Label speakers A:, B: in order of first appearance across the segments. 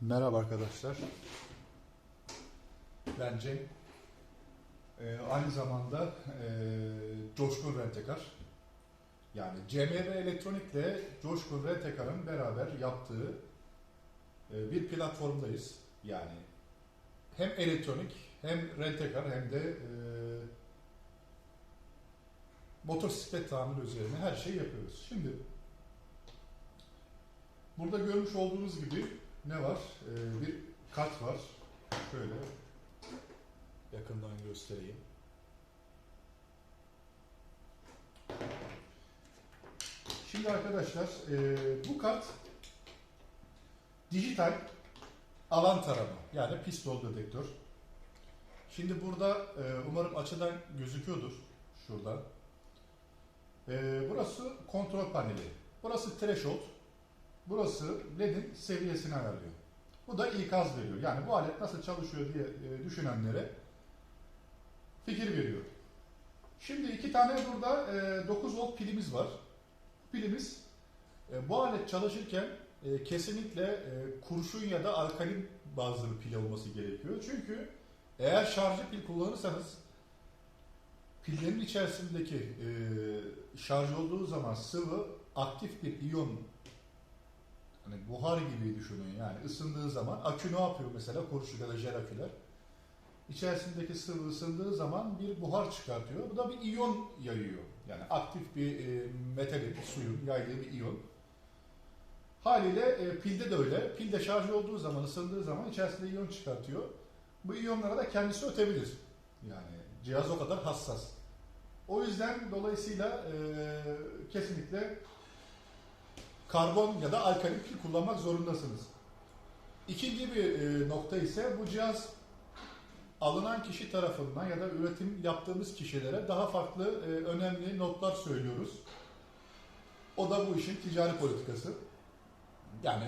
A: Merhaba arkadaşlar. Ben Cem. Ee, aynı zamanda e, Coşkun Rentekar. Yani CMV Elektronik'le Coşkun Rentekar'ın beraber yaptığı e, bir platformdayız. Yani hem elektronik hem rentekar hem de e, motosiklet tamiri üzerine her şeyi yapıyoruz. Şimdi burada görmüş olduğunuz gibi ne var? Ee, bir kart var. Şöyle yakından göstereyim. Şimdi arkadaşlar e, bu kart dijital alan tarama yani pistol dedektör. Şimdi burada e, umarım açıdan gözüküyordur şurada. E, burası kontrol paneli. Burası threshold. Burası LED'in seviyesini ayarlıyor. Bu da ikaz veriyor. Yani bu alet nasıl çalışıyor diye e, düşünenlere fikir veriyor. Şimdi iki tane burada e, 9 volt pilimiz var. Pilimiz e, bu alet çalışırken e, kesinlikle e, kurşun ya da alkalin bazlı bir pil olması gerekiyor. Çünkü eğer şarjlı pil kullanırsanız pillerin içerisindeki e, şarj olduğu zaman sıvı aktif bir iyon hani buhar gibi düşünün yani ısındığı zaman akü ne yapıyor mesela kurşun ya da jel aküler içerisindeki sıvı ısındığı zaman bir buhar çıkartıyor. Bu da bir iyon yayıyor. Yani aktif bir e, metalin, suyun yaydığı bir iyon. Haliyle e, pilde de öyle. Pilde şarj olduğu zaman, ısındığı zaman içerisinde iyon çıkartıyor. Bu iyonlara da kendisi ötebilir. Yani cihaz o kadar hassas. O yüzden dolayısıyla e, kesinlikle karbon ya da alkalin pil kullanmak zorundasınız. İkinci bir e, nokta ise bu cihaz alınan kişi tarafından ya da üretim yaptığımız kişilere daha farklı e, önemli notlar söylüyoruz. O da bu işin ticari politikası. Yani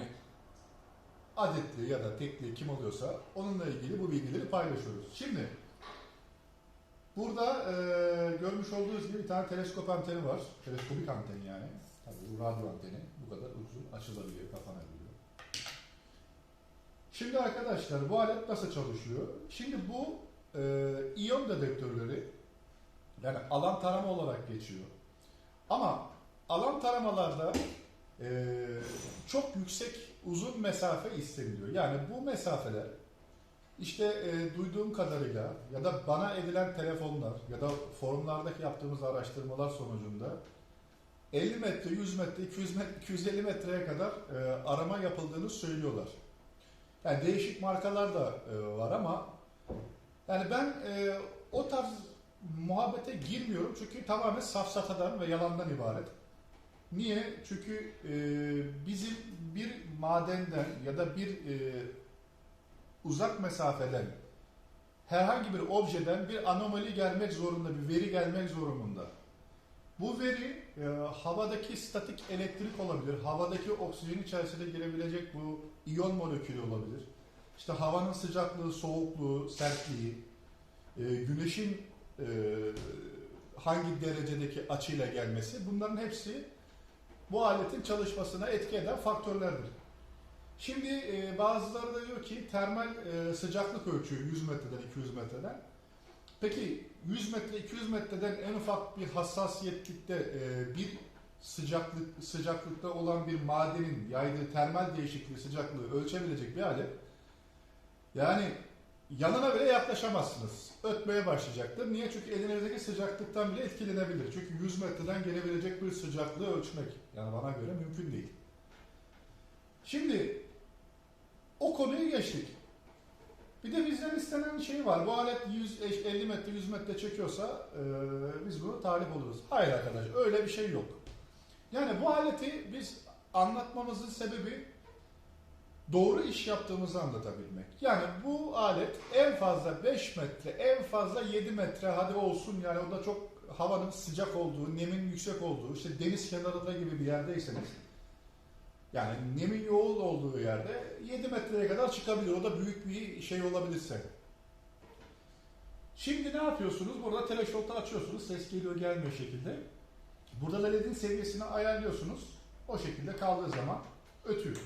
A: adetli ya da tekli kim oluyorsa onunla ilgili bu bilgileri paylaşıyoruz. Şimdi burada e, görmüş olduğunuz gibi bir tane teleskop anteni var. Teleskopik anten yani. Tabii bu radyo anteni. Bu kadar uzun açılabiliyor, kapanabiliyor. Şimdi arkadaşlar bu alet nasıl çalışıyor? Şimdi bu e, iyon dedektörleri yani alan tarama olarak geçiyor. Ama alan taramalarda e, çok yüksek uzun mesafe isteniliyor. Yani bu mesafeler işte e, duyduğum kadarıyla ya da bana edilen telefonlar ya da forumlardaki yaptığımız araştırmalar sonucunda 50 metre, 100 metre, 200 metre, 250 metreye kadar e, arama yapıldığını söylüyorlar. Yani değişik markalar da e, var ama yani ben e, o tarz muhabbete girmiyorum çünkü tamamen safsatadan ve yalandan ibaret. Niye? Çünkü e, bizim bir madenden ya da bir e, uzak mesafeden herhangi bir objeden bir anomali gelmek zorunda, bir veri gelmek zorunda. Bu veri e, havadaki statik elektrik olabilir, havadaki oksijen içerisine girebilecek bu iyon molekülü olabilir. İşte havanın sıcaklığı, soğukluğu, sertliği, e, güneşin e, hangi derecedeki açıyla gelmesi bunların hepsi bu aletin çalışmasına etki eden faktörlerdir. Şimdi e, bazıları da diyor ki termal e, sıcaklık ölçüyor 100 metreden 200 metreden. Peki 100 metre 200 metreden en ufak bir hassasiyetlikte e, bir sıcaklık sıcaklıkta olan bir madenin yaydığı termal değişikliği sıcaklığı ölçebilecek bir alet. Yani yanına bile yaklaşamazsınız. Ötmeye başlayacaktır. Niye? Çünkü elinizdeki sıcaklıktan bile etkilenebilir. Çünkü 100 metreden gelebilecek bir sıcaklığı ölçmek yani bana göre mümkün değil. Şimdi o konuyu geçtik. Bir de bizden istenen şey var. Bu alet 150 metre 100 metre çekiyorsa e, biz bunu talip oluruz. Hayır arkadaş öyle bir şey yok. Yani bu aleti biz anlatmamızın sebebi doğru iş yaptığımızı anlatabilmek. Yani bu alet en fazla 5 metre, en fazla 7 metre hadi olsun yani o da çok havanın sıcak olduğu, nemin yüksek olduğu, işte deniz kenarında gibi bir yerdeyseniz yani nemin yoğun olduğu yerde 7 metreye kadar çıkabilir. O da büyük bir şey olabilirse. Şimdi ne yapıyorsunuz? Burada teleşolta açıyorsunuz. Ses geliyor gelmiyor şekilde. Burada da LED'in seviyesini ayarlıyorsunuz. O şekilde kaldığı zaman ötüyor.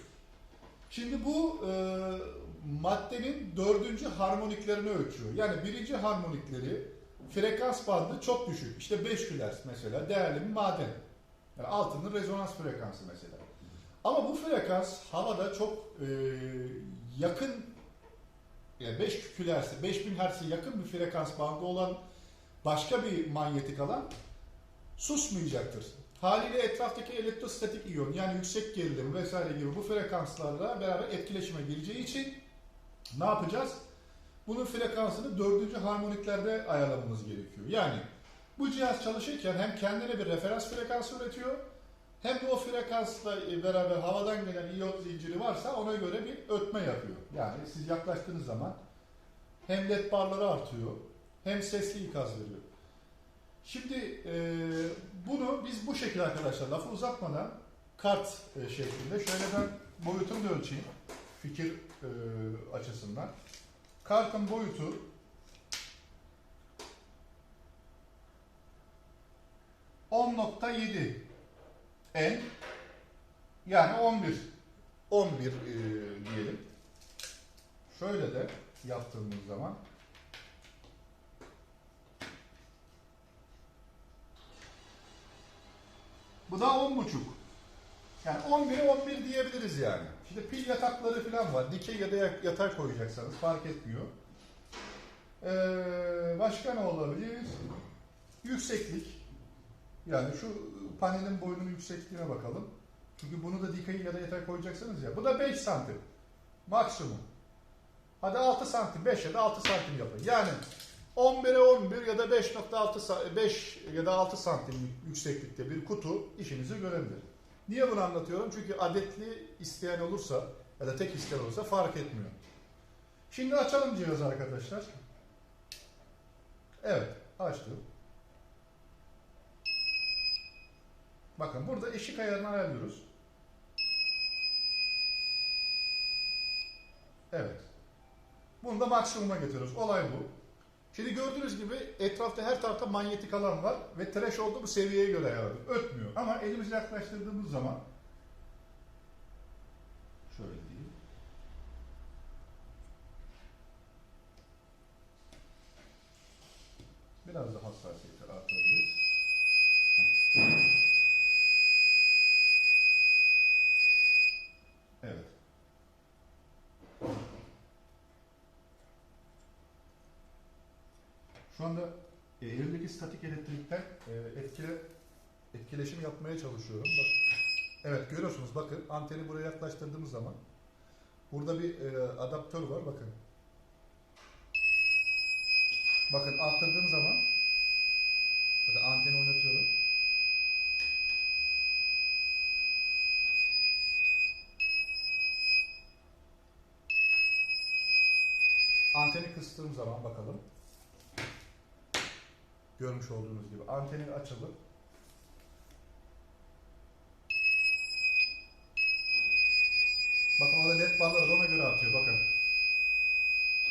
A: Şimdi bu e, maddenin dördüncü harmoniklerini ölçüyor. Yani birinci harmonikleri frekans bandı çok düşük. İşte 5 kHz mesela değerli bir maden. Yani altının rezonans frekansı mesela. Ama bu frekans havada çok e, yakın yani 5 kHz'e 5000 Hz'e yakın bir frekans bandı olan başka bir manyetik alan susmayacaktır. Haliyle etraftaki elektrostatik iyon yani yüksek gerilim vesaire gibi bu frekanslarla beraber etkileşime gireceği için ne yapacağız? Bunun frekansını dördüncü harmoniklerde ayarlamamız gerekiyor. Yani bu cihaz çalışırken hem kendine bir referans frekansı üretiyor hem de o frekansla beraber havadan gelen iyon zinciri varsa ona göre bir ötme yapıyor. Yani siz yaklaştığınız zaman hem led barları artıyor hem sesli ikaz veriyor. Şimdi e, bunu biz bu şekilde arkadaşlar lafı uzatmadan kart e, şeklinde şöyle ben boyutunu da ölçeyim fikir e, açısından. Kartın boyutu ...10.7 en yani 11 11 e, diyelim. Şöyle de yaptığımız zaman Bu da 10.5. Yani 11'e 11 diyebiliriz yani. Şimdi pil yatakları falan var. Dikey ya da yatak koyacaksanız fark etmiyor. Ee, başka ne olabilir? Yükseklik. Yani şu panelin boyunun yüksekliğine bakalım. Çünkü bunu da dikey ya da yatay koyacaksanız ya. Bu da 5 santim. Maksimum. Hadi 6 santim. 5 ya da 6 santim yapın. Yani 11'e 11 ya da 5.6 5 ya da 6 santim yükseklikte bir kutu işinizi görebilir. Niye bunu anlatıyorum? Çünkü adetli isteyen olursa ya da tek isteyen olursa fark etmiyor. Şimdi açalım cihazı arkadaşlar. Evet, açtım. Bakın burada eşik ayarını ayarlıyoruz. Evet. Bunu da maksimuma getiriyoruz. Olay bu. Şimdi gördüğünüz gibi etrafta her tarafta manyetik alan var ve trash oldu bu seviyeye göre ayarladık. Ötmüyor. Ama elimizi yaklaştırdığımız zaman şöyle diyeyim. Biraz da hassasiyeti artırabiliriz. Heh. Evet. Şu anda elimdeki statik elektrikten e, etkile, etkileşim yapmaya çalışıyorum. Bak, evet görüyorsunuz bakın anteni buraya yaklaştırdığımız zaman burada bir e, adaptör var bakın. Bakın arttırdığım zaman bakın anteni oynatıyorum. Anteni kıstığım zaman bakalım. Görmüş olduğunuz gibi anteni açılır. Bakın orada led barları da ona göre atıyor bakın.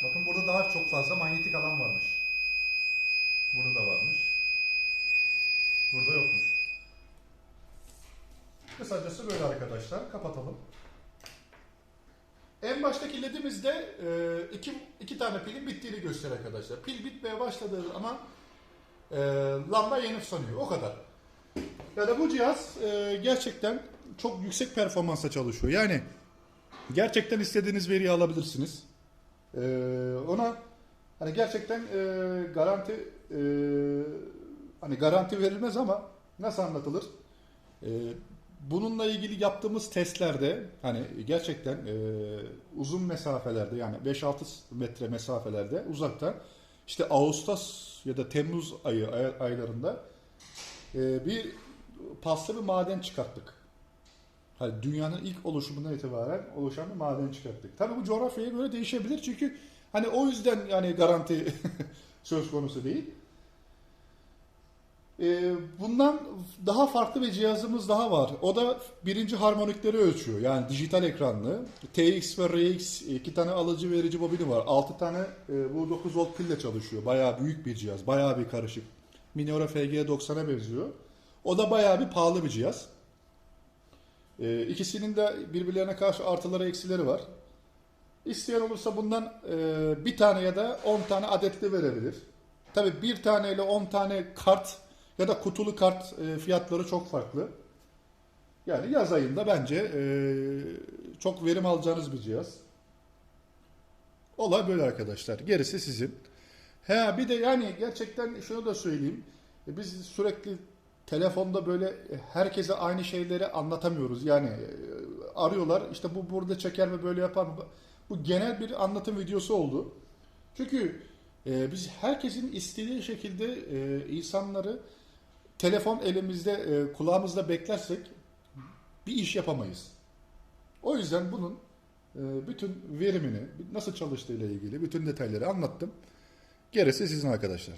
A: Bakın burada daha çok fazla manyetik alan varmış. Burada da varmış. Burada yokmuş. Kısacası böyle arkadaşlar. Kapatalım. En baştaki ledimizde iki, iki tane pilin bittiğini gösteriyor arkadaşlar. Pil bitmeye başladığı zaman e, lamba yanıp sönüyor. O kadar. Yani bu cihaz e, gerçekten çok yüksek performansla çalışıyor. Yani gerçekten istediğiniz veriyi alabilirsiniz. E, ona hani gerçekten e, garanti e, hani garanti verilmez ama nasıl anlatılır? E, bununla ilgili yaptığımız testlerde hani gerçekten e, uzun mesafelerde yani 5-6 metre mesafelerde uzakta işte Ağustos ya da Temmuz ayı ay- aylarında e, bir paslı bir maden çıkarttık. Hani dünyanın ilk oluşumundan itibaren oluşan bir maden çıkarttık. Tabii bu coğrafyaya göre değişebilir çünkü hani o yüzden yani garanti söz konusu değil. E, bundan daha farklı bir cihazımız daha var. O da birinci harmonikleri ölçüyor. Yani dijital ekranlı. TX ve RX iki tane alıcı verici bobini var. 6 tane e, bu 9 volt pille çalışıyor. Bayağı büyük bir cihaz. Bayağı bir karışık. Miniora FG90'a benziyor. O da bayağı bir pahalı bir cihaz. E, ikisinin de birbirlerine karşı artıları eksileri var. İsteyen olursa bundan e, bir tane ya da 10 tane adetli verebilir. Tabi bir tane ile 10 tane kart ya da kutulu kart e, fiyatları çok farklı. Yani yaz ayında bence e, çok verim alacağınız bir cihaz. Olay böyle arkadaşlar. Gerisi sizin. He bir de yani gerçekten şunu da söyleyeyim. E, Biz sürekli telefonda böyle herkese aynı şeyleri anlatamıyoruz. Yani e, arıyorlar işte bu burada çeker mi böyle yapar mı? Bu genel bir anlatım videosu oldu. Çünkü e, biz herkesin istediği şekilde e, insanları telefon elimizde e, kulağımızda beklersek bir iş yapamayız. O yüzden bunun e, bütün verimini, nasıl çalıştığı ile ilgili bütün detayları anlattım. Gerisi sizin arkadaşlar.